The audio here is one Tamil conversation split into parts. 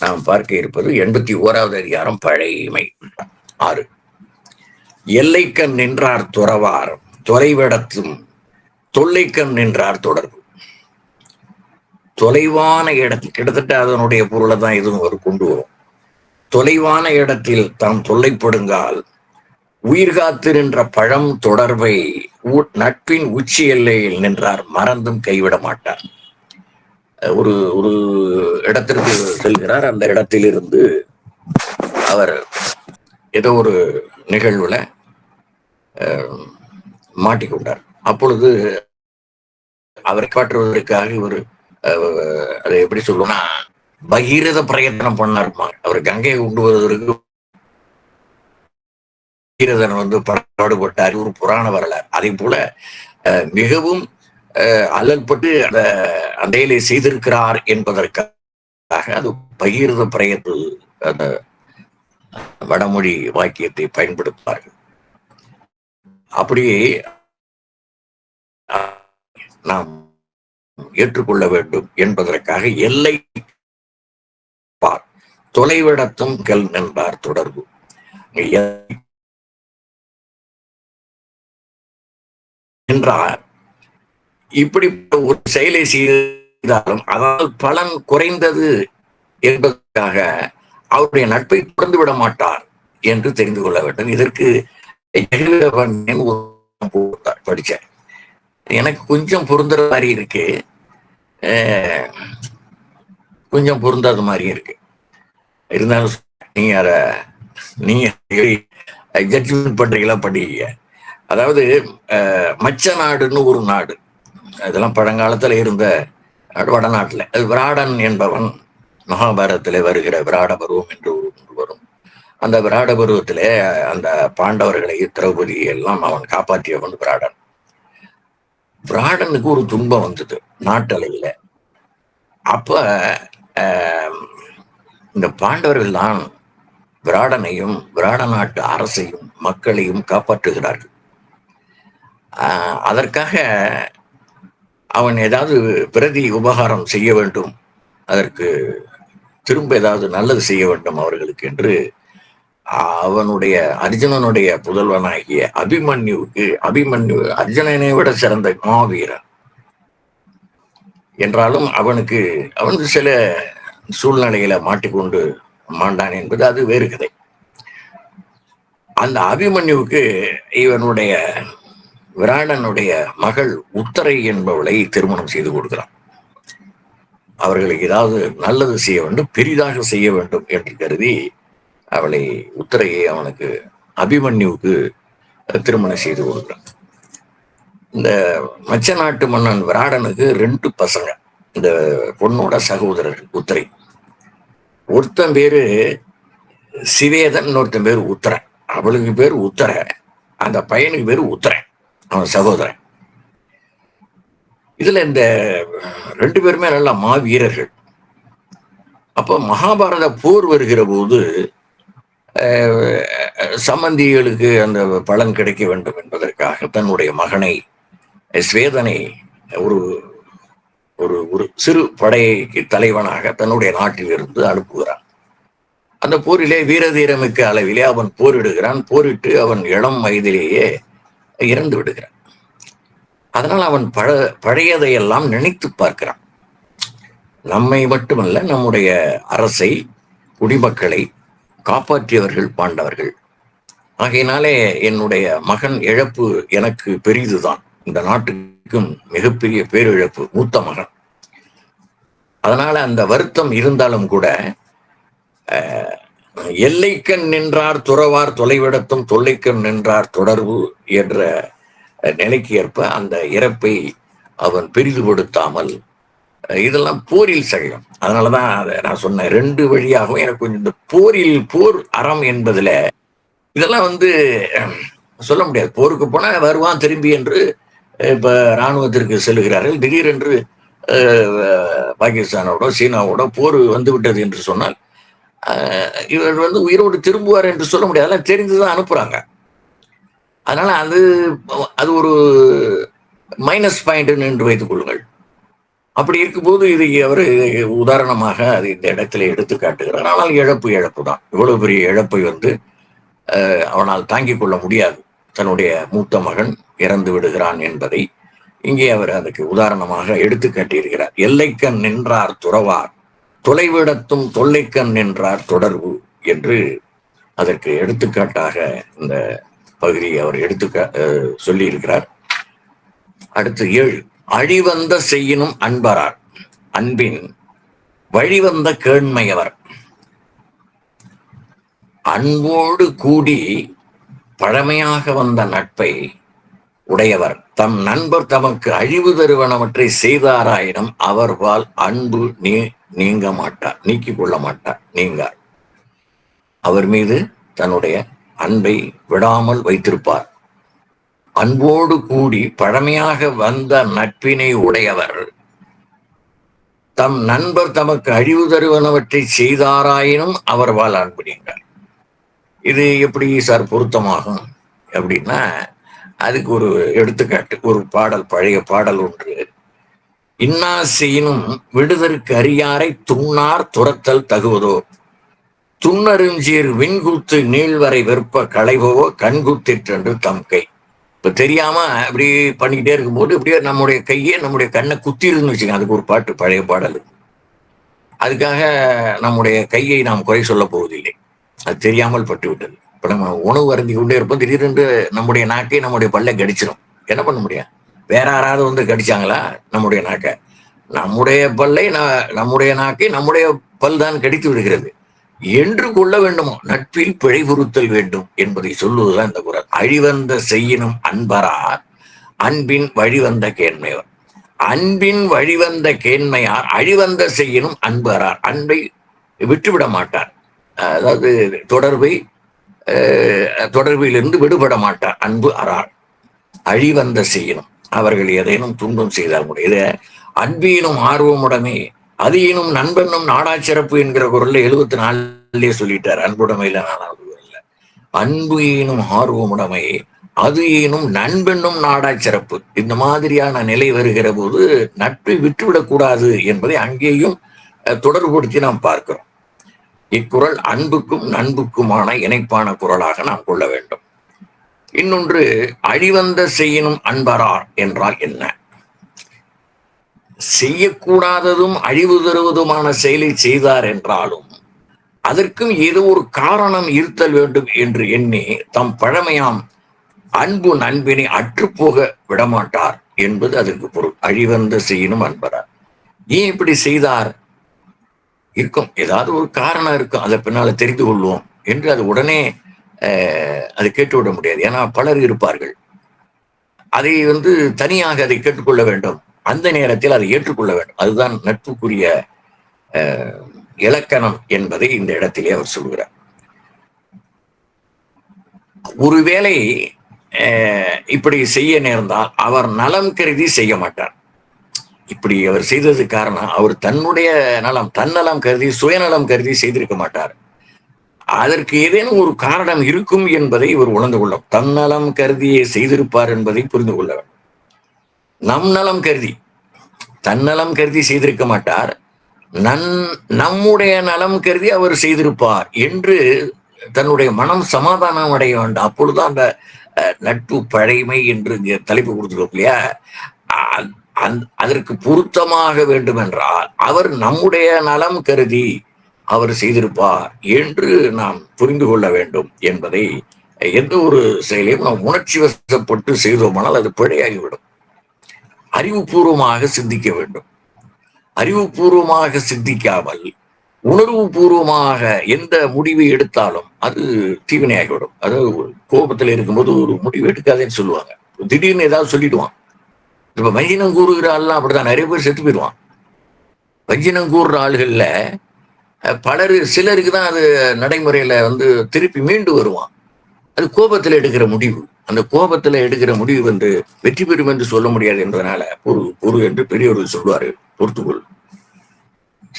நாம் பார்க்க இருப்பது எண்பத்தி ஓராவது அதிகாரம் பழைமை ஆறு. எல்லைக்கண் நின்றார் துறவார் தொலைவிடத்தும் தொல்லைக்கண் நின்றார் தொடர்பு. தொலைவான இடத்தில் கிட்டத்தட்ட அதனுடைய பொருளை தான் இதுவும் ஒரு கொண்டு வரும். தொலைவான இடத்தில் தாம் தொல்லைப்படுங்கால் உயிர் காத்து நின்ற பழம் தொடர்பை நட்பின் உச்சி எல்லையில் நின்றார் மறந்தும் கைவிட மாட்டார் ஒரு ஒரு இடத்திற்கு செல்கிறார். அந்த இடத்திலிருந்து அவர் ஏதோ ஒரு நிகழ்வுல மாட்டிக்கொண்டார். அப்பொழுது அவரை காட்டுவதற்காக இவர் அதை எப்படி சொல்லணும்னா பகீரத பிரயத்தனம் பண்ணாருமா அவர் கங்கையை கொண்டு வருவதற்கு பகீரதன் வந்து பாடுபட்டார். ஒரு புராண வரலாறு. அதே போல அஹ், மிகவும் அல்லல்பட்டு அந்த அண்டையிலே செய்திருக்கிறார் என்பதற்காக அது பகிர்ந்த பிரயத்து அந்த வடமொழி வாக்கியத்தை பயன்படுத்துவார்கள். அப்படியே நாம் ஏற்றுக்கொள்ள வேண்டும் என்பதற்காக எல்லை பார் தொலைவிடத்தும் கல் நின்றார் தொடர்பு. என்றார் இப்படி ஒரு செயலை செய்தாலும் அதனால் பலன் குறைந்தது என்பதற்காக அவருடைய நட்பை தொடர்ந்து விட மாட்டார் என்று தெரிந்து கொள்ள வேண்டும். இதற்கு படிச்சேன் எனக்கு கொஞ்சம் பொருந்துற மாதிரி இருக்கு. அஹ், கொஞ்சம் பொருந்தாத மாதிரி இருக்கு. இருந்தாலும் நீங்க அத நீங்க ஜட்ஜ்மெண்ட் பண்றீங்களா படிக்க அதாவது அஹ், மச்ச நாடுன்னு ஒரு நாடு. இதெல்லாம் பழங்காலத்துல இருந்த வடநாட்டில் வடநாட்டுல அது விராடன் என்பவன் மகாபாரதத்திலே வருகிற விராட பருவம் என்று ஒரு ஒன்று வரும். அந்த விராட பருவத்திலே அந்த பாண்டவர்களை திரௌபதி எல்லாம் அவன் காப்பாற்றியவன் விராடன். விராடனுக்கு ஒரு துன்பம் வந்தது நாட்டலையில அப்ப இந்த பாண்டவர்கள் தான் விராடனையும் விராட நாட்டு அரசையும் மக்களையும் காப்பாற்றுகிறார்கள். ஆஹ், அதற்காக அவன் ஏதாவது பிரதி உபகாரம் செய்ய வேண்டும். அதற்கு திரும்ப ஏதாவது நல்லது செய்ய வேண்டும் அவர்களுக்கு என்று அவனுடைய அர்ஜுனனுடைய புதல்வனாகிய அபிமன்யுவுக்கு அபிமன்யு அர்ஜுனனை விட சிறந்த மாவீரன் என்றாலும் அவனுக்கு அவனுக்கு சில சூழ்நிலையில மாட்டிக்கொண்டு மாண்டான் என்பது அது வேறு கதை. அந்த அபிமன்யுவுக்கு இவனுடைய விராடனுடைய மகள் உத்தரை என்பவளை திருமணம் செய்து கொடுக்கிறான். அவர்களுக்கு ஏதாவது நல்லது செய்ய வேண்டும் பெரிதாக செய்ய வேண்டும் என்று கருதி அவளை உத்தரையை அவனுக்கு அபிமன்யுவுக்கு திருமணம் செய்து கொடுக்கிறான். இந்த மச்ச நாட்டு மன்னன் விராடனுக்கு ரெண்டு பசங்க. இந்த பொண்ணோட சகோதரர் உத்தரை. ஒருத்தன் பேரு சிவேதன் இன்னொருத்தன் பேரு உத்தர அவளுக்கு பேர் உத்தர. அந்த பையனுக்கு பேர் உத்தரன். அவன் சகோதரன். இதுல இந்த ரெண்டு பேருமே நல்ல மாவீரர்கள். அப்போ மகாபாரத போர் வருகிற போது அஹ், சம்பந்திகளுக்கு அந்த பலன் கிடைக்க வேண்டும் என்பதற்காக தன்னுடைய மகனை ஸ்வேதனை ஒரு ஒரு ஒரு சிறு படைக்கு தலைவனாக தன்னுடைய நாட்டிலிருந்து அனுப்புகிறான். அந்த போரிலே வீரதீரமிக்க அளவிலே அவன் போரிடுகிறான். போரிட்டு அவன் இளம் வயதிலேயே இறந்து விடுகிறான். அதனால் அவன் பழ பழையதையெல்லாம் நினைத்து பார்க்கிறான். நம்மை மட்டுமல்ல நம்முடைய அரசை குடிமக்களை காப்பாற்றியவர்கள் பாண்டவர்கள். ஆகையினாலே என்னுடைய மகன் இழப்பு எனக்கு பெரிதுதான். இந்த நாட்டுக்கும் மிகப்பெரிய பேரிழப்பு மூத்த மகன். அதனால அந்த வருத்தம் இருந்தாலும் கூட அஹ், எல்லைக்கண் நின்றார் துறவார் தொலைவிடத்தும் தொல்லைக்கண் நின்றார் தொடர்பு என்ற நிலைக்கு ஏற்ப அந்த இறப்பை அவன் பெரிதுபடுத்தாமல் இதெல்லாம் போரில் சகம் அதனாலதான் அதை நான் சொன்னேன். ரெண்டு வழியாகவும் எனக்கு கொஞ்சம் இந்த போரில் போர் அறம் என்பதுல இதெல்லாம் வந்து சொல்ல முடியாது. போருக்கு போனா வருவான் திரும்பி என்று இப்ப இராணுவத்திற்கு செல்கிறார்கள் திடீரென்று பாகிஸ்தானோட சீனாவோட போர் வந்து விட்டது என்று சொன்னால் இவர் வந்து உயிரோடு திரும்புவார் என்று சொல்ல முடியாது. அதெல்லாம் தெரிஞ்சுதான் அனுப்புறாங்க. அதனால அது அது ஒரு மைனஸ் பாயிண்ட் என்று வைத்துக் கொள்ளுங்கள். அப்படி இருக்கும்போது இது அவர் உதாரணமாக அது இந்த இடத்துல எடுத்து காட்டுகிறார். ஆனால் இழப்பு இழப்பு தான் இவ்வளவு பெரிய இழப்பை வந்து அவனால் தாங்கிக் கொள்ள முடியாது. தன்னுடைய மூத்த மகன் இறந்து விடுகிறான் என்பதை இங்கே அவர் அதுக்கு உதாரணமாக எடுத்து காட்டியிருக்கிறார். எல்லைக்கண் நின்றார் துறவார். தொலைவிடத்தும் தொல்லைக்கண் நின்றார் தொடர்பு என்று அதற்கு எடுத்துக்காட்டாக இந்த பகுதியை அவர் எடுத்துக்கா சொல்லி இருக்கிறார் அடுத்து ஏழு அழிவந்த செய்யினும் அன்பரார். அன்பின் வழிவந்த கேண்மையவர். அன்போடு கூடி பழமையாக வந்த நட்பை உடையவர். தம் நண்பர் தமக்கு அழிவு தருவனவற்றை செய்தாராயினும் அவர்பால் அன்பு நீ நீங்க மாட்டார் நீக்கிக் கொள்ள மாட்டார் நீங்கார் அவர் மீது தன்னுடைய அன்பை விடாமல் வைத்திருப்பார். அன்போடு கூடி பழமையாக வந்த நட்பினை உடையவர். தம் நண்பர் தமக்கு அழிவு தருவனவற்றை செய்தாராயினும் அவர் வாழ் அன்புடிங்கிறார் இது எப்படி சார் பொருத்தமாகும் அப்படின்னா அதுக்கு ஒரு எடுத்துக்காட்டு ஒரு பாடல் பழைய பாடல் ஒன்று. இன்னா செய்யினும் விடுதற்கு அறியாரை துண்ணார் துரத்தல் தகுவதோ? துண்ணருஞ்சீர் விண்குத்து நீள்வரை வெறுப்ப களைவோ கண்குத்திற்றென்று தம் கை. இப்ப தெரியாம அப்படி பண்ணிக்கிட்டே இருக்கும்போது இப்படியே நம்முடைய கையே நம்முடைய கண்ணை குத்திருன்னு வச்சுக்கோங்க. அதுக்கு ஒரு பாட்டு பழைய பாடல். அதுக்காக நம்முடைய கையை நாம் குறை சொல்ல போவதில்லை. அது தெரியாமல் பட்டு விட்டது இப்ப நம்ம உணவு அருந்தி கொண்டே இருப்போம். திடீரென்று நம்முடைய நாக்கை நம்முடைய பல்ல கடிச்சிடும் என்ன பண்ண முடியும்? வேற யாராவது வந்து கடிச்சாங்களா? நம்முடைய நாக்கை. நம்முடைய பல்லை நம்முடைய நாக்கை நம்முடைய பல் தான் கடித்து விடுகிறது. என்று கொள்ள வேண்டுமோ? நட்பில் பிழை பொருத்தல் வேண்டும் என்பதை சொல்லுவதுதான் இந்த குரல் அழிவந்த செய்யினும் அன்பரார் அன்பின் வழிவந்த கேண்மையவர். அன்பின் வழிவந்த கேண்மையார் அழிவந்த செய்யினும் அன்பரார். அன்பை விட்டுவிட மாட்டார். அதாவது தொடர்பை தொடர்பிலிருந்து விடுபட மாட்டார். அன்பு அறார் அழிவந்த செய்யணும் அவர்கள் எதேனும் துன்பம் செய்தால் முடியும் அன்பினும் ஆர்வமுடமே அது இனும் நண்பனும் நாடா சிறப்பு என்கிற குரல்ல எழுபத்தி நாலுலயே சொல்லிட்டார். அன்புடைமையில நாலாவது குரல்ல அன்பு ஈனும் ஆர்வமுடைமை அது எனும் நண்பெண்ணும் நாடா சிறப்பு இந்த மாதிரியான நிலை வருகிற போது நட்பை விட்டுவிடக்கூடாது என்பதை அங்கேயும் தொடர்புபடுத்தி நாம் பார்க்கிறோம். இக்குரல் அன்புக்கும் நண்புக்குமான இணைப்பான குரலாக நாம் கொள்ள வேண்டும். இன்னொன்று அழிவந்த செய்யணும் அன்பரார் என்றால் என்ன? செய்யக்கூடாததும் அழிவு தருவதுமான செயலை செய்தார் என்றாலும் அதற்கும் ஏதோ ஒரு காரணம் இருத்தல் வேண்டும் என்று எண்ணி தம் பழமையாம் அன்பு நண்பினை அற்றுப்போக விடமாட்டார் என்பது அதற்கு பொருள். அழிவந்த செய்யணும் அன்பரார். ஏன் இப்படி செய்தார்? இருக்கும். ஏதாவது ஒரு காரணம் இருக்கும். அதை பின்னால தெரிந்து கொள்வோம் என்று அது உடனே அதை கேட்டுவிட முடியாது. ஏன்னா பலர் இருப்பார்கள். அதை வந்து தனியாக அதை கேட்டுக்கொள்ள வேண்டும். அந்த நேரத்தில் அதை ஏற்றுக்கொள்ள வேண்டும். அதுதான் நட்புக்குரிய இலக்கணம் என்பதை இந்த இடத்திலே அவர் சொல்கிறார். ஒருவேளை இப்படி செய்ய நேர்ந்தால் அவர் நலம் கருதி செய்ய மாட்டார். இப்படி அவர் செய்தது காரணம் அவர் தன்னுடைய நலம் தன்னலம் கருதி சுயநலம் கருதி செய்திருக்க மாட்டார். அதற்கு ஏதேனும் ஒரு காரணம் இருக்கும் என்பதை இவர் உணர்ந்து கொள்ளும் தன்னலம் கருதியே செய்திருப்பார் என்பதை புரிந்து கொள்ள வேண்டும் நம் நலம் கருதி. தன்னலம் கருதி செய்திருக்க மாட்டார். நன் நம்முடைய நலம் கருதி அவர் செய்திருப்பார் என்று தன்னுடைய மனம் சமாதானம் அடைய வேண்டும். அப்பொழுதுதான் அந்த நட்பு பழைமை என்று இங்கே தலைப்பு கொடுத்துருக்கோம் இல்லையா? அதற்கு பொருத்தமாக வேண்டும் என்றால் அவர் நம்முடைய நலம் கருதி அவர் செய்திருப்பார் என்று நாம் புரிந்து கொள்ள வேண்டும் என்பதை எந்த ஒரு செயலையும் நாம் உணர்ச்சி வசப்பட்டு செய்தோமானால் அது பிழையாகிவிடும். அறிவுபூர்வமாக சிந்திக்க வேண்டும். அறிவுபூர்வமாக சிந்திக்காமல் உணர்வு பூர்வமாக எந்த முடிவை எடுத்தாலும் அது தீவினையாகிவிடும். அதாவது கோபத்தில் இருக்கும்போது ஒரு முடிவு எடுக்காதேன்னு சொல்லுவாங்க. திடீர்னு ஏதாவது சொல்லிடுவான். இப்ப வஞ்சினம் கூறுகிற ஆள்லாம் அப்படிதான் நிறைய பேர் செத்து போயிடுவான். வஞ்சினம் கூறுற ஆளுகள்ல பலர் சிலருக்கு தான் அது நடைமுறையில வந்து திருப்பி மீண்டு வருவான். அது கோபத்தில் எடுக்கிற முடிவு. அந்த கோபத்துல எடுக்கிற முடிவு வந்து வெற்றி பெறும் என்று சொல்ல முடியாது என்பதனால பொறு பொறு என்று பெரியவர்கள் சொல்வாரு பொறுத்துக்கொள்.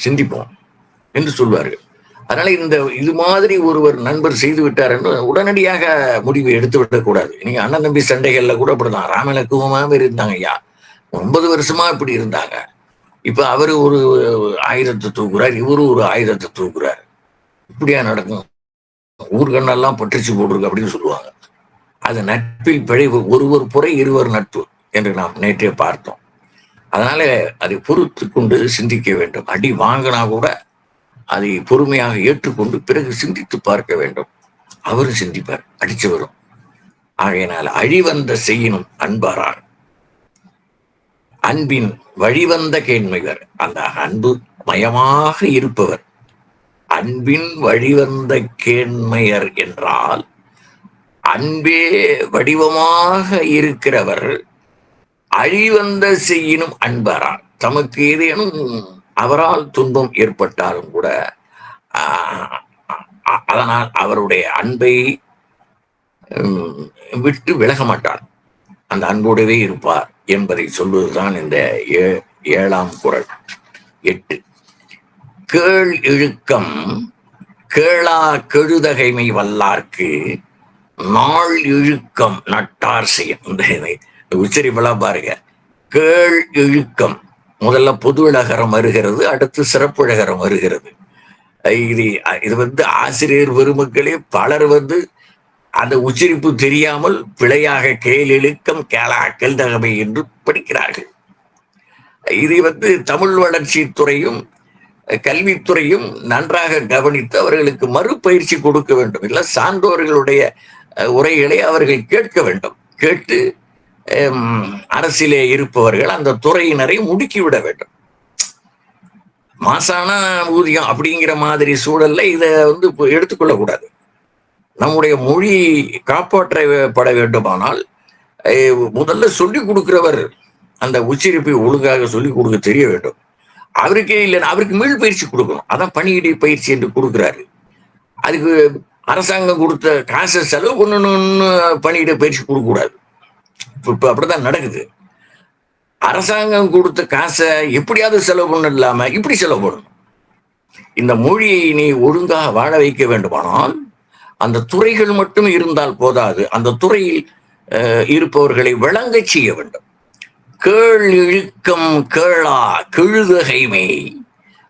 சிந்திப்போம் என்று சொல்வார்கள் அதனால இந்த இது மாதிரி ஒருவர் நண்பர் செய்து விட்டார் என்று உடனடியாக முடிவு எடுத்து விடக்கூடாது. நீங்க அண்ணன் தம்பி சண்டைகள்ல கூட அப்படிதான். ராமலக்குவமாவே இருந்தாங்க ஐயா. ஒன்பது வருஷமா இப்படி இருந்தாங்க. இப்ப அவர் ஒரு ஆயுதத்தை தூக்குறார் இவரு ஒரு ஆயுதத்தை தூக்குறார். இப்படியா நடக்கும்? ஊர்கண்ணெல்லாம் பற்றிச்சு போட்டிருக்கு அப்படின்னு சொல்லுவாங்க. அது நட்பில் பிழைவு ஒருவர் புறை இருவர் நட்பு என்று நாம் நேற்றே பார்த்தோம். அதனால அதை பொறுத்து கொண்டு சிந்திக்க வேண்டும். அடி வாங்கினா கூட அதை பொறுமையாக ஏற்றுக்கொண்டு பிறகு சிந்தித்து பார்க்க வேண்டும். அவரும் சிந்திப்பார் அடிச்சு வரும் ஆகையினால் அழிவந்த செய்யினும் அன்பாரான் அன்பின் வழிவந்த கேண்மைவர் அந்த அன்பு மயமாக இருப்பவர். அன்பின் வழிவந்த கேண்மையர் என்றால் அன்பே வடிவமாக இருக்கிறவர் அழிவந்த செய்யினும் அன்பரால் தமக்கு ஏதேனும் அவரால் துன்பம் ஏற்பட்டாலும் கூட ஆஹ், அதனால் அவருடைய அன்பை உம், விட்டு விலக மாட்டார். அந்த அன்போடவே இருப்பார் என்பதை சொல்வதுதான் இந்த ஏ- ஏழாம் குறள் எட்டு. கேள் இழுக்கம் கேளா கெழுதகைமை வல்லார்க்கு நாள் இழுக்கம் நட்டார் செய்யும் இந்த உச்சரிப்பெல்லாம் பாருங்க. கேள் இழுக்கம். முதல்ல பொது இழகரம் வருகிறது அடுத்து சிறப்பு இழகரம் வருகிறது. இது இது வந்து ஆசிரியர் பெருமக்களே பலர் வந்து அந்த உச்சரிப்பு தெரியாமல் பிழையாக கேள் இழுக்கம் கேளா கெல்தகமை என்று படிக்கிறார்கள். இதை வந்து தமிழ் வளர்ச்சி துறையும் கல்வித்துறையும் நன்றாக கவனித்து அவர்களுக்கு மறுபயிற்சி கொடுக்க வேண்டும். இல்ல சான்றோர்களுடைய அஹ், உரைகளை அவர்கள் கேட்க வேண்டும். கேட்டு ஹம், அரசிலே இருப்பவர்கள் அந்த துறையினரை முடுக்கிவிட வேண்டும். மாசான ஊதியம் அப்படிங்கிற மாதிரி சூழல்ல இதை வந்து எடுத்துக்கொள்ளக்கூடாது. நம்முடைய மொழி காப்பாற்றப்பட வேண்டுமானால் முதல்ல சொல்லிக் கொடுக்கிறவர் அந்த உச்சரிப்பை ஒழுங்காக சொல்லிக் கொடுக்க தெரிய வேண்டும். அவருக்கே இல்லைன்னா அவருக்கு மீள் பயிற்சி கொடுக்கணும். அதான் பணியிடை பயிற்சி என்று கொடுக்குறாரு. அதுக்கு அரசாங்கம் கொடுத்த காசை செலவு பண்ணணும்னு பணியிட பயிற்சி கொடுக்கக்கூடாது. இப்போ அப்படிதான் நடக்குது. அரசாங்கம் கொடுத்த காசை எப்படியாவது செலவு பண்ண இல்லாம இப்படி செலவு பண்ணணும். இந்த மொழியை நீ ஒழுங்காக வாழ வைக்க வேண்டுமானால் அந்த துறைகள் மட்டும் இருந்தால் போதாது. அந்த துறையில் அஹ், இருப்பவர்களை விளங்கச் செய்ய வேண்டும். கேள் இழுக்கம் கேளா கெழுதகைமை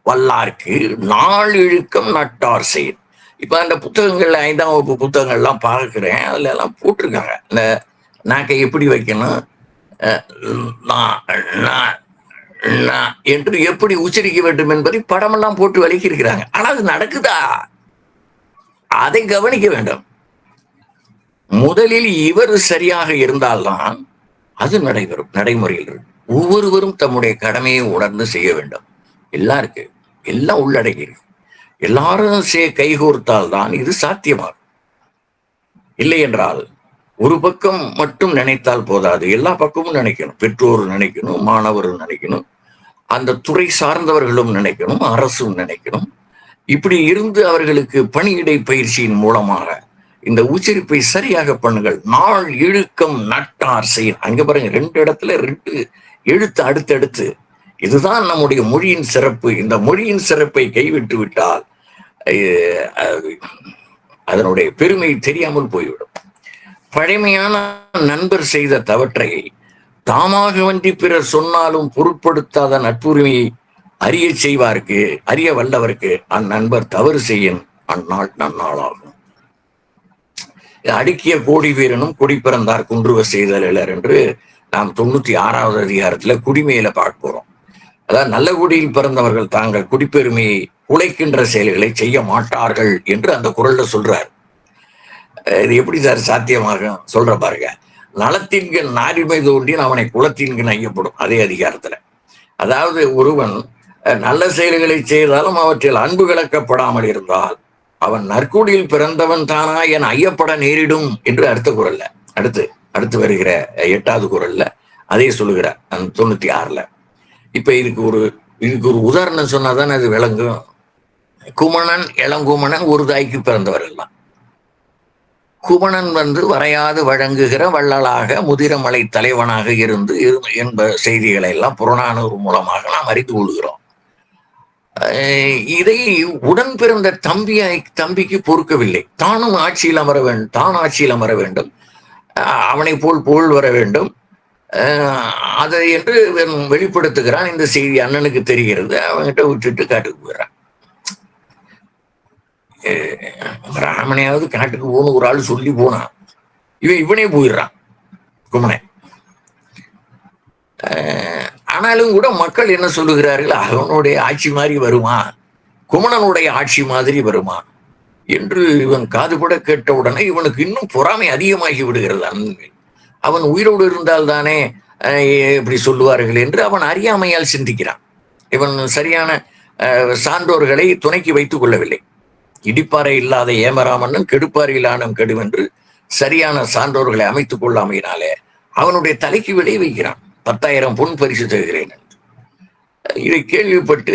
வல்லார்க்கு நாள் இழுக்கம் நட்டார் செயல் இப்ப அந்த புத்தகங்கள்ல ஐந்தாம் வகுப்பு புத்தகங்கள்லாம் பார்க்கிறேன். அதுல எல்லாம் போட்டிருக்காங்க. இந்த நாக்கை எப்படி வைக்கணும்? அஹ், என்று எப்படி உச்சரிக்க வேண்டும் என்பதை படமெல்லாம் போட்டு வலிக்கிருக்கிறாங்க ஆனா அது நடக்குதா? அதை கவனிக்க வேண்டும். முதலில் இவர் சரியாக இருந்தால்தான் அது நடைபெறும் நடைமுறையில் ஒவ்வொருவரும் தம்முடைய கடமையை உணர்ந்து செய்ய வேண்டும். எல்லாருக்கு எல்லாம் உள்ளடங்கி இருக்கு எல்லாரும் சே கைகோர்த்தால் தான் இது சாத்தியமாகும். இல்லை என்றால் ஒரு பக்கம் மட்டும் நினைத்தால் போதாது. எல்லா பக்கமும் நினைக்கணும். பெற்றோர் நினைக்கணும் மாணவரும் நினைக்கணும் அந்த துறை சார்ந்தவர்களும் நினைக்கணும் அரசும் நினைக்கணும். இப்படி இருந்து அவர்களுக்கு பணியிடை பயிற்சியின் மூலமாக இந்த உச்சரிப்பை சரியாக பண்ணுங்கள். நாள் இழுக்கம் நட்டார் செய்யும். அங்க பாருங்க ரெண்டு இடத்துல ரெண்டு எழுத்து அடுத்தடுத்து. இதுதான் நம்முடைய மொழியின் சிறப்பு. இந்த மொழியின் சிறப்பை கைவிட்டு விட்டால் அதனுடைய பெருமை தெரியாமல் போய்விடும். பழமையான நண்பர் செய்த தவற்றை தாமாக வண்டி பிறர் சொன்னாலும் பொருட்படுத்தாத நட்புரிமையை அறிய செய்வார்க்கு அறிய வல்லவர்க்கு அந்நண்பர் தவறு செய்யும் அந்நாள் நன்னாளாகும். அடுக்கிய கோடி வீரனும் குடி பிறந்தார் குன்றுவ செய்தல் என்று நாம் தொண்ணூத்தி ஆறாவது அதிகாரத்துல குடிமையில பார்க்க போறோம். அதாவது நல்ல குடியில் பிறந்தவர்கள் தாங்கள் குடிப்பெருமையை உழைக்கின்ற செயல்களை செய்ய மாட்டார்கள் என்று அந்த குரல்ல சொல்றார். இது எப்படி சார் சாத்தியமாக சொல்ற பாருங்க. நலத்தின்கண் நாரிமை தோன்றின் அவனை குலத்தின்கண் ஐயப்படும் அதே அதிகாரத்துல. அதாவது ஒருவன் நல்ல செயல்களை செய்தாலும் அவற்றில் அன்பு கலக்கப்படாமல் இருந்தால் அவன் நற்குடியில் பிறந்தவன் தானா என ஐயப்பட நேரிடும் என்று அடுத்த குரல்ல. அடுத்து அடுத்து வருகிற எட்டாவது குரல்ல அதே சொல்லுகிறார் அந்த தொண்ணூத்தி ஆறுல. இப்ப இதுக்கு ஒரு இதுக்கு ஒரு உதாரணம் சொன்னாதான் அது விளங்கும். குமணன் இளங்குமணன் ஒரு தாய்க்கு பிறந்தவர்கள் தான் குமணன் வந்து வரையாது வழங்குகிற வள்ளலாக முதிரமலை தலைவனாக இருந்து இரு- என்ப செய்திகளை எல்லாம் புறநானூறு மூலமாக நாம் அறிந்து கொள்கிறோம். இதை உடன் பிறந்த தம்பியை தம்பிக்கு பொறுக்கவில்லை. தானும் ஆட்சியில் அமர வேண்டும் தான் ஆட்சியில் அமர வேண்டும். அவனை போல் புகழ் வர வேண்டும். அதை என்று வெளிப்படுத்துகிறான். இந்த செய்தி அண்ணனுக்கு தெரிகிறது. அவன்கிட்ட விட்டுட்டு காட்டுக்கு போயிடறான். பிராமணையாவது காட்டுக்கு போகணும் ஒரு ஆள் சொல்லி போனான். இவன் இவனே போயிடுறான். குமனை ஆனாலும் கூட மக்கள் என்ன சொல்லுகிறார்கள்? அவனுடைய ஆட்சி மாதிரி வருமா? குமணனுடைய ஆட்சி மாதிரி வருமா? என்று இவன் காதுபட கேட்ட உடனே இவனுக்கு இன்னும் பொறாமை அதிகமாகி விடுகிறது. அவன் உயிரோடு இருந்தால் தானே இப்படி சொல்லுவார்கள் என்று அவன் அறியாமையால் சிந்திக்கிறான். இவன் சரியான சான்றோர்களை துணைக்கு வைத்துக் கொள்ளவில்லை. இடிப்பாறை இல்லாத ஏமராமன்னன் கெடுப்பாறை கெடுவென்று சரியான சான்றோர்களை அமைத்துக் கொள்ளாமையினாலே அவனுடைய தலைக்கு விலை வைக்கிறான். பத்தாயிரம் பொன் பரிசு தருகிறேன். இதை கேள்விப்பட்டு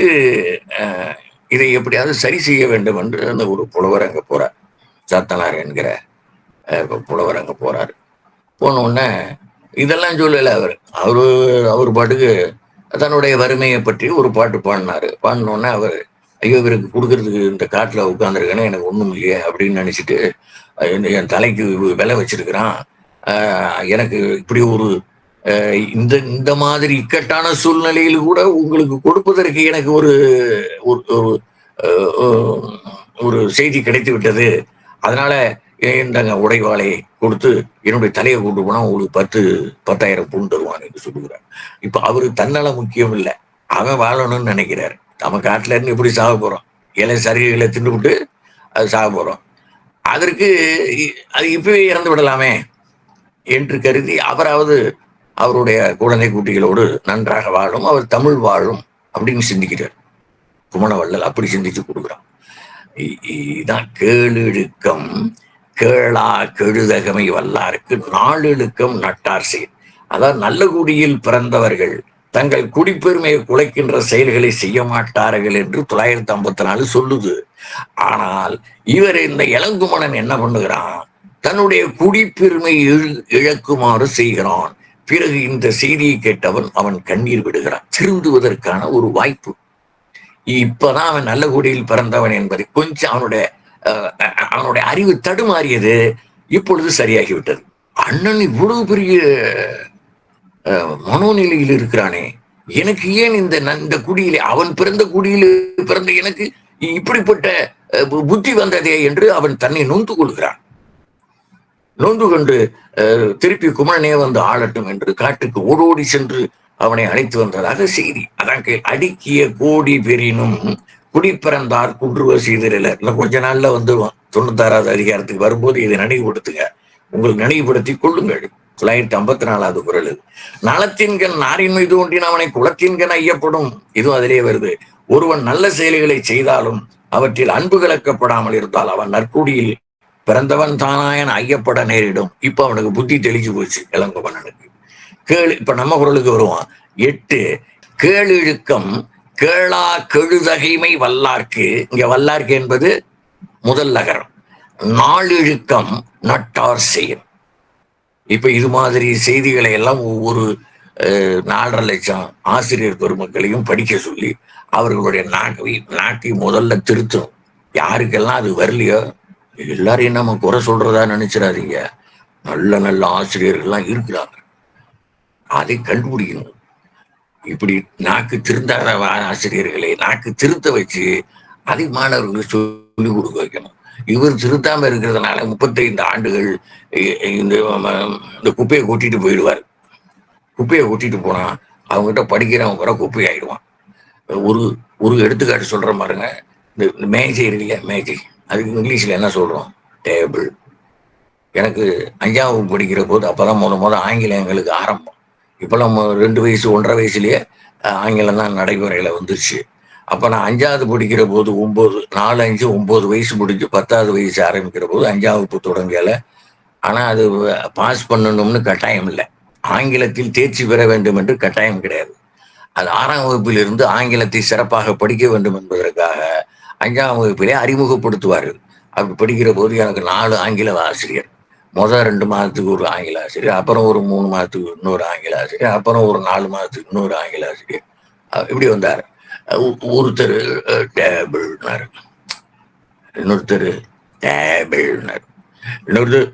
இதை எப்படியாவது சரி செய்ய வேண்டும் என்று அந்த ஒரு புலவர் அங்க போறார். சாத்தனார் என்கிற புலவர் அங்க போறாரு. போன உடனே இதெல்லாம் சொல்லல அவர். அவரு அவர் பாட்டுக்கு தன்னுடைய வறுமையை பற்றி ஒரு பாட்டு பாடினாரு. பாடினோடனே அவர் ஐயோ இவருக்கு கொடுக்கறதுக்கு இந்த காட்டில் உட்காந்துருக்கேன்னு எனக்கு ஒன்றும் இல்லையே அப்படின்னு நினச்சிட்டு என் தலைக்கு விலை வச்சிருக்கிறான். எனக்கு இப்படி ஒரு இந்த இந்த மாதிரி இக்கட்டான சூழ்நிலையில் கூட உங்களுக்கு கொடுப்பதற்கு எனக்கு ஒரு ஒரு செய்தி கிடைத்து விட்டது அதனால இந்தங்க உடைவாளை கொடுத்து என்னுடைய தலையை கொண்டு போனா உங்களுக்கு பத்து பத்தாயிரம் பூண்டு தருவான் என்று சொல்லுகிறார். இப்ப அவரு தன்னலம் முக்கியம் இல்லை. அவன் வாழணும்னு நினைக்கிறாரு. நம்ம காட்டுல இருந்து எப்படி சாக போறோம். இலை சரிகளை தின்னுபிட்டு அது சாக போறோம். அதற்கு அது இப்பவே இறந்து விடலாமே என்று கருதி அவராவது அவருடைய குழந்தை குட்டிகளோடு நன்றாக வாழும் அவர் தமிழ் வாழும் அப்படின்னு சிந்திக்கிறார். குமணவள்ளல் அப்படி சிந்திச்சு கொடுக்குறான். இதுதான் கேளிழுக்கம் கேளா கெழுதகமை வல்லாருக்கு நாளிழுக்கம் நட்டார் செயல். அதாவது நல்ல குடியில் பிறந்தவர்கள் தங்கள் குடிப்பெருமையை குலைக்கின்ற செயல்களை செய்ய மாட்டார்கள் என்று தொள்ளாயிரத்தி ஐம்பத்தி நாலு சொல்லுது. ஆனால் இவர் இந்த இளங்குமணன் என்ன பண்ணுகிறான்? தன்னுடைய குடிப்பெருமை இழக்குமாறு செய்கிறான். பிறகு இந்த செய்தியை கேட்டவன் அவன் கண்ணீர் விடுகிறான். திருந்துவதற்கான ஒரு வாய்ப்பு. இப்பதான் அவன் நல்ல குடியில் பிறந்தவன் என்பதை கொஞ்சம் அவனுடைய அவனுடைய அறிவு தடுமாறியது இப்பொழுது சரியாகிவிட்டது. அண்ணன் இவ்வளவு பெரிய மனோநிலையில் இருக்கிறானே. எனக்கு ஏன் இந்த இந்த குடியிலே அவன் பிறந்த குடியில் பிறந்த எனக்கு இப்படிப்பட்ட புத்தி வந்ததே என்று அவன் தன்னை நொந்து கொள்கிறான். நொந்து கொண்டு திருப்பி குமரனே வந்து ஆளட்டும் என்று காட்டுக்கு ஓடோடி சென்று அவனை அழைத்து வந்ததாக செய்தி. அதான் அடுக்கிய கோடி பெறினும் குடிப்பிறந்தார் குன்றுவர் செய்திரல இல்லை கொஞ்ச நாள்ல வந்து தொண்ணூத்தாறாவது அதிகாரத்துக்கு வரும்போது இதை நினைவுபடுத்துங்க. உங்களுக்கு நினைவுபடுத்தி கொள்ளுங்கள். தொள்ளாயிரத்தி ஐம்பத்தி நாலாவது குரல் நலத்தின்கண் நாரின் மீது ஒன்றின் அவனை குலத்தின்கண் ஐயப்படும். இதுவும் அதிலே வருது. ஒருவன் நல்ல செயல்களை செய்தாலும் அவற்றில் அன்பு கலக்கப்படாமல் இருந்தால் அவன் நற்குடியில் பிறந்தவன் தானாயன் ஐயப்பட நேரிடும். இப்ப அவனுக்கு புத்தி தெளிஞ்சு போச்சு இளங்கோவனனுக்கு கேளு இப்ப நம்ம குரலுக்கு வருவான் எட்டு கேளிழுக்கம் கேளா கெழுதகைமை வல்லார்க்கு. இங்க வல்லார்க்கு என்பது முதல் நகரம். நாளிழுக்கம் நட்டார் செய்யும் இப்ப இது மாதிரி செய்திகளை எல்லாம் ஒவ்வொரு நாலரை லட்சம் ஆசிரியர் பெருமக்களையும் படிக்க சொல்லி அவர்களுடைய நாக்கை நாக்கை முதல்ல திருத்தணும். யாருக்கெல்லாம் அது வரலையோ? எல்லாரையும் நம்ம குறை சொல்றதா நினைச்சிடாதீங்க. நல்ல நல்ல ஆசிரியர்கள்லாம் இருக்கிறாங்க. அதை கண்டுபிடிக்கணும். இப்படி நாக்கு திருந்தாத ஆசிரியர்களை நாக்கு திருத்த வச்சு அதை மாணவர்களுக்கு சொல்லி கொடுக்க வைக்கணும். இவர் திருத்தாம இருக்கிறதுனால முப்பத்தைந்து ஆண்டுகள் இந்த இந்த குப்பையை கொட்டிட்டு போயிடுவார். குப்பையை கொட்டிட்டு போனா அவங்ககிட்ட படிக்கிறவங்க கூட குப்பை ஆயிடுவான் ஒரு ஒரு எடுத்துக்காட்டு சொல்ற மாதிரிங்க இந்த மேஜை இருக்கு இல்லையா மேஜை. அதுக்கு இங்கிலீஷில் என்ன சொல்கிறோம் டேபிள் எனக்கு அஞ்சாம் வகுப்பு படிக்கிற போது அப்போ தான் முத முத ஆங்கிலம் எங்களுக்கு ஆரம்பம். இப்பெல்லாம் ரெண்டு வயசு ஒன்றரை வயசுலேயே ஆங்கிலம் தான் நடைமுறையில் வந்துருச்சு. அப்போ நான் அஞ்சாவது படிக்கிற போது ஒம்பது நாலு அஞ்சு ஒம்பது வயசு முடிஞ்சு பத்தாவது வயசு ஆரம்பிக்கிற போது அஞ்சாம் வகுப்பு தொடங்கலை. ஆனால் அது பாஸ் பண்ணணும்னு கட்டாயம் இல்லை. ஆங்கிலத்தில் தேர்ச்சி பெற வேண்டும் என்று கட்டாயம் கிடையாது. அது ஆறாம் வகுப்பிலிருந்து ஆங்கிலத்தை சிறப்பாக படிக்க வேண்டும் என்பதற்காக அஞ்சாம் வகுப்பிலே அறிமுகப்படுத்துவார்கள். அப்படி படிக்கிற போது எனக்கு நாலு ஆங்கில ஆசிரியர். முதல் ரெண்டு மாதத்துக்கு ஒரு ஆங்கில ஆசிரியர் அப்புறம் ஒரு மூணு மாதத்துக்கு இன்னொரு ஆங்கில ஆசிரியர் அப்புறம் ஒரு நாலு மாதத்துக்கு இன்னொரு ஆங்கில ஆசிரியர். இப்படி வந்தார். ஒருத்தர் டேபிள்னாரு. இன்னொருத்தர் டேபிள்னாரு. இன்னொருத்தர்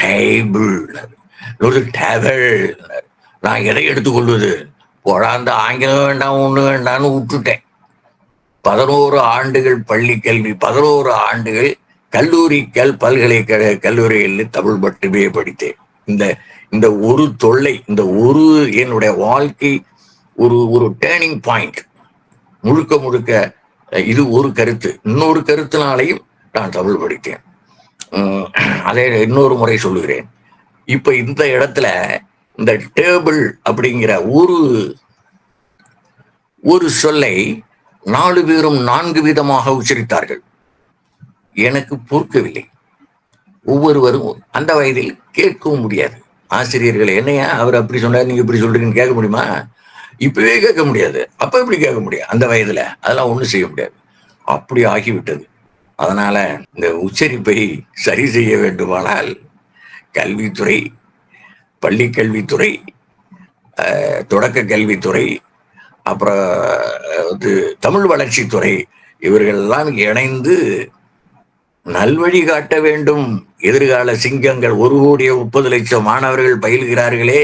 டேபிள்னாரு. இன்னொருத்தர் டேபிள்னாரு. நான் எதை எடுத்துக்கொள்வது? போடாந்த ஆங்கிலம் வேண்டாம் ஒண்ணு வேண்டாம்னு விட்டுட்டேன். பதினோரு ஆண்டுகள் பள்ளி கல்வி பதினோரு ஆண்டுகள் கல்லூரி கல் பல்கலைக்கழக கல்லூரிகளில் தமிழ் மட்டுமே படித்தேன். இந்த இந்த ஒரு தொல்லை இந்த ஒரு என்னுடைய வாழ்க்கை ஒரு ஒரு டேர்னிங் பாயிண்ட் முழுக்க முழுக்க இது ஒரு கருத்து. இன்னொரு கருத்தினாலையும் நான் தமிழ் படித்தேன். அதை இன்னொரு முறை சொல்லுகிறேன். இப்ப இந்த இடத்துல இந்த டேபிள் அப்படிங்கிற ஒரு ஒரு சொல்லை நாலு பேரும் நான்கு விதமாக உச்சரித்தார்கள். எனக்கு பொறுக்கவில்லை. ஒவ்வொருவரும் அந்த வயதில் கேட்கவும் முடியாது. ஆசிரியர்கள் என்னையா? அவர் அப்படி சொன்னார் நீங்க இப்படி சொல்றீங்கன்னு கேட்க முடியுமா? இப்பவே கேட்க முடியாது. அப்ப இப்படி கேட்க முடியாது அந்த வயதுல அதெல்லாம் ஒண்ணும் செய்ய முடியாது. அப்படி ஆகிவிட்டது. அதனால இந்த உச்சரிப்பை சரி செய்ய வேண்டுமானால் கல்வித்துறை பள்ளி கல்வித்துறை தொடக்க கல்வித்துறை அப்புறம் வந்து தமிழ் வளர்ச்சித்துறை இவர்கள் எல்லாம் இணைந்து நல்வழி காட்ட வேண்டும். எதிர்கால சிங்கங்கள் ஒரு கோடியே முப்பது லட்சம் மாணவர்கள் பயில்கிறார்களே.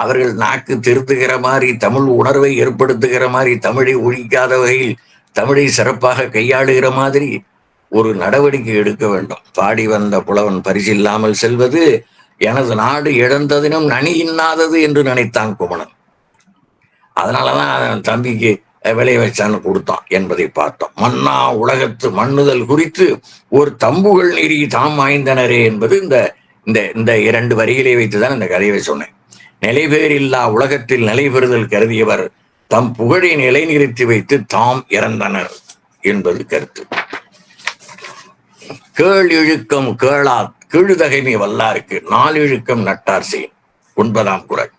அவர்கள் நாக்கு திருத்துகிற மாதிரி தமிழ் உணர்வை ஏற்படுத்துகிற மாதிரி தமிழை ஒழிக்காத வகையில் தமிழை சிறப்பாக கையாளுகிற மாதிரி ஒரு நடவடிக்கை எடுக்க வேண்டும். பாடி வந்த புலவன் பரிசில்லாமல் செல்வது எனது நாடு இழந்ததினும் நனி இன்னாதது என்று நினைத்தான் குமணன். அதனாலதான் அவன் தம்பிக்கு விளைய வச்சான்னு கொடுத்தான் என்பதை பார்த்தோம். மன்னா உலகத்து மண்ணுதல் குறித்து ஒரு தம்புகள் நெறி தாம் வாய்ந்தனரே என்பது இந்த இந்த இந்த இரண்டு வரிகளை வைத்துதான் இந்த கதையை சொன்னேன். நிலைபேறில்லா உலகத்தில் நிலைபெறுதல் கருதியவர் தம் புகழை நிலைநிறுத்தி வைத்து தாம் இறந்தனர் என்பது கருத்து. கேள் இழுக்கம் கேளா கீழுதகைமை வல்லாருக்கு நாலிழுக்கம் நட்டார் செய்யும் ஒன்பதாம் குரல்.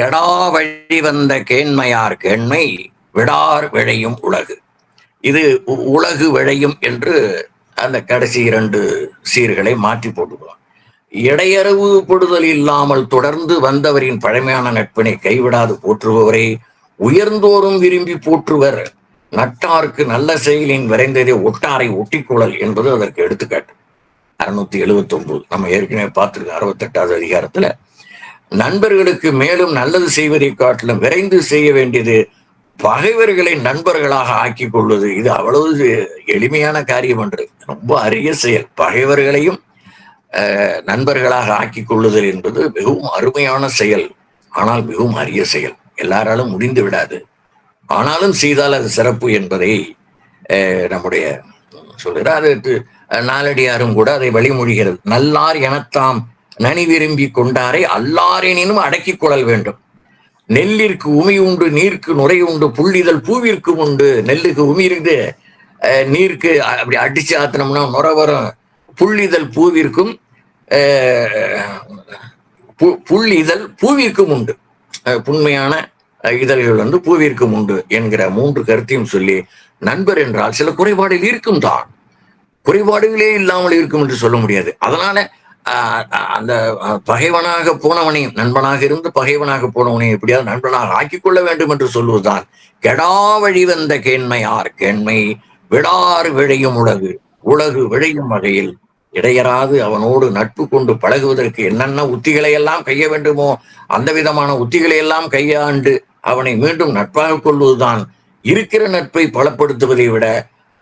கெடா வழி வந்த கேண்மையார் கேண்மை விடார் விழையும் உலகு. இது உ- உலகு விழையும் என்று அந்த கடைசி இரண்டு சீர்களை மாற்றி போட்டுக்கலாம் இடையறவு படுதல் இல்லாமல் தொடர்ந்து வந்தவரின் பழமையான நட்பினை கைவிடாது போற்றுபவரை உயர்ந்தோறும் விரும்பி போற்றுவர். நட்டார்க்கு நல்ல செயலின் விரைந்ததே ஒட்டாரை ஒட்டிக்குழல் என்பது அதற்கு எடுத்துக்காட்டு. அறுநூத்தி எழுபத்தி ஒன்பது நம்ம ஏற்கனவே பார்த்துருக்கோம் அறுபத்தெட்டாவது அதிகாரத்துல நண்பர்களுக்கு மேலும் நல்லது செய்வதை காட்டிலும் விரைந்து செய்ய வேண்டியது பகைவர்களை நண்பர்களாக ஆக்கிக் கொள்வது. இது அவ்வளவு எளிமையான காரியம் என்று ரொம்ப அரிய செயல். பகைவர்களையும் அஹ், நண்பர்களாக ஆக்கிக் கொள்ளுதல் என்பது மிகவும் அருமையான செயல். ஆனால் மிகவும் அரிய செயல். எல்லாராலும் முடிந்து விடாது. ஆனாலும் செய்தால் அது சிறப்பு என்பதை அஹ், நம்முடைய சொல்கிறார் அது நாளடியாரும் நாலடியாரும் கூட அதை வழிமொழிகிறது. நல்லார் எனத்தாம் நனி விரும்பி கொண்டாரை அல்லாரெனினும் அடக்கிக் கொள்ளல் வேண்டும். நெல்லிற்கு உமி உண்டு நீர்க்கு நுரை உண்டு புள்ளிதழ் பூவிற்கு உண்டு நெல்லுக்கு உமி இருக்குது. நீருக்கு அப்படி அடிச்சு ஆத்தினோம்னா நுரை வரும். புள்ளிதழ் பூவிற்கும் அஹ், பு- புள்ளிதழ் பூவிற்கும் உண்டு. புண்மையான இதழ்கள் வந்து பூவிற்கும் உண்டு என்கிற மூன்று கருத்தையும் சொல்லி நண்பர் என்றால் சில குறைபாடுகள் இருக்கும் தான் குறைபாடுகளே இல்லாமல் இருக்கும் என்று சொல்ல முடியாது. அதனால அந்த பகைவனாக போனவனை நண்பனாக இருந்து பகைவனாக போனவனை எப்படியாவது நண்பனாக ஆக்கிக் கொள்ள வேண்டும் என்று சொல்வதுதான். கெடா வழி வந்த கேண்மையார் கேண்மை விடார் விழையும் உலகு உலகு விழையும் வகையில் இடையராது அவனோடு நட்பு கொண்டு பழகுவதற்கு என்னென்ன உத்திகளை எல்லாம் கைய வேண்டுமோ அந்த விதமான உத்திகளை எல்லாம் கையாண்டு அவனை மீண்டும் நட்பாக கொள்வதுதான். இருக்கிற நட்பை பலப்படுத்துவதை விட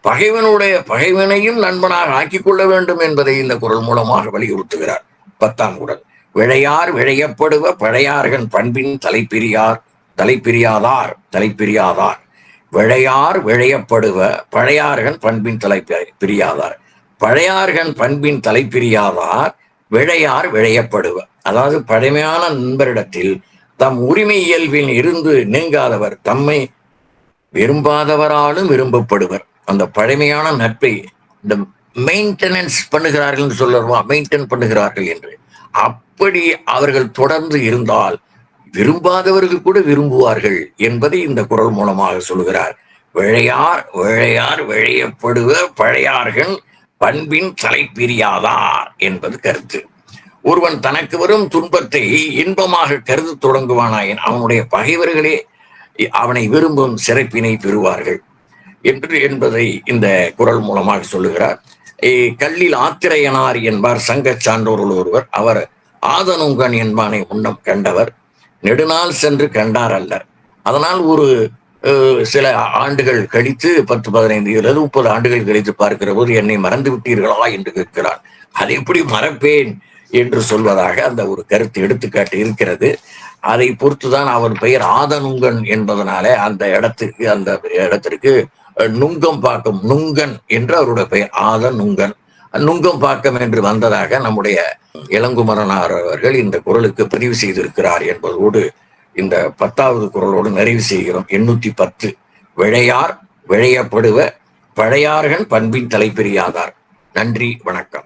பகைவனுடைய பகைவனையும் நண்பனாக ஆக்கிக் கொள்ள வேண்டும் என்பதை இந்த குரல் மூலமாக வலியுறுத்துகிறார். பத்தாம் குரல். விழையார் விழையப்படுவ பழையார்கன் பண்பின் தலைப்பிரியார் தலைப்பிரியாதார் தலைப்பிரியாதார். விழையார் விழையப்படுவ பழையார்கன் பண்பின் தலை பிரியாதார் பழையார்கன் பண்பின் தலைப்பிரியாதார் விழையார் விழையப்படுவ. அதாவது பழமையான நண்பரிடத்தில் தம் உரிமை இயல்பில் இருந்து நீங்காதவர் தம்மை விரும்பாதவராலும் விரும்பப்படுவர். அந்த பழமையான நட்பை இந்த மெயின்டெனன்ஸ் பண்ணுகிறார்கள் சொல்லுவா மெயின்டைன் பண்ணுகிறார்கள் என்று. அப்படி அவர்கள் தொடர்ந்து இருந்தால் விரும்பாதவர்கள் கூட விரும்புவார்கள் என்பதை இந்த குரல் மூலமாக சொல்லுகிறார். விழையார் விழையார் விழையப்படுவ பழையார்கள் பண்பின் தலைப்பிரியாதார் என்பது கருத்து. ஒருவன் தனக்கு வரும் துன்பத்தை இன்பமாக கருத தொடங்குவானாயின் அவனுடைய பகைவர்களே அவனை விரும்பும் சிறப்பினை பெறுவார்கள். என்று என்பதை இந்த குரல் மூலமாக சொல்லுகிறார். ஏ, கல்லில் ஆத்திரையனார் என்பார் சங்க சான்றோருள் ஒருவர். அவர் ஆதனுங்கன் என்பானை உண்ணம் கண்டவர். நெடுநாள் சென்று கண்டார் அல்லர். அதனால் ஒரு சில ஆண்டுகள் கழித்து பத்து பதினைந்து இருபது முப்பது ஆண்டுகள் கழித்து பார்க்கிற போது என்னை மறந்து விட்டீர்களா என்று கேட்கிறார். அதை எப்படி மறப்பேன் என்று சொல்வதாக அந்த ஒரு கருத்து எடுத்துக்காட்டு இருக்கிறது. அதை பொறுத்துதான் அவர் பெயர் ஆதனுங்கன் என்பதனாலே அந்த இடத்துக்கு அந்த இடத்திற்கு நுங்கம் பாக்கம் நுங்கன் என்று அவருடைய பெயர். ஆத நுங்கன். நுங்கம் பாக்கம் என்று வந்ததாக நம்முடைய இளங்குமரனார் அவர்கள் இந்த குரலுக்கு பதிவு செய்திருக்கிறார் என்பதோடு இந்த பத்தாவது குரலோடு நிறைவு செய்கிறோம். எண்ணூத்தி பத்து. விழையார் விழையப்படுவ பழையார்கள் பண்பின் தலைப்பெரியாதார். நன்றி வணக்கம்.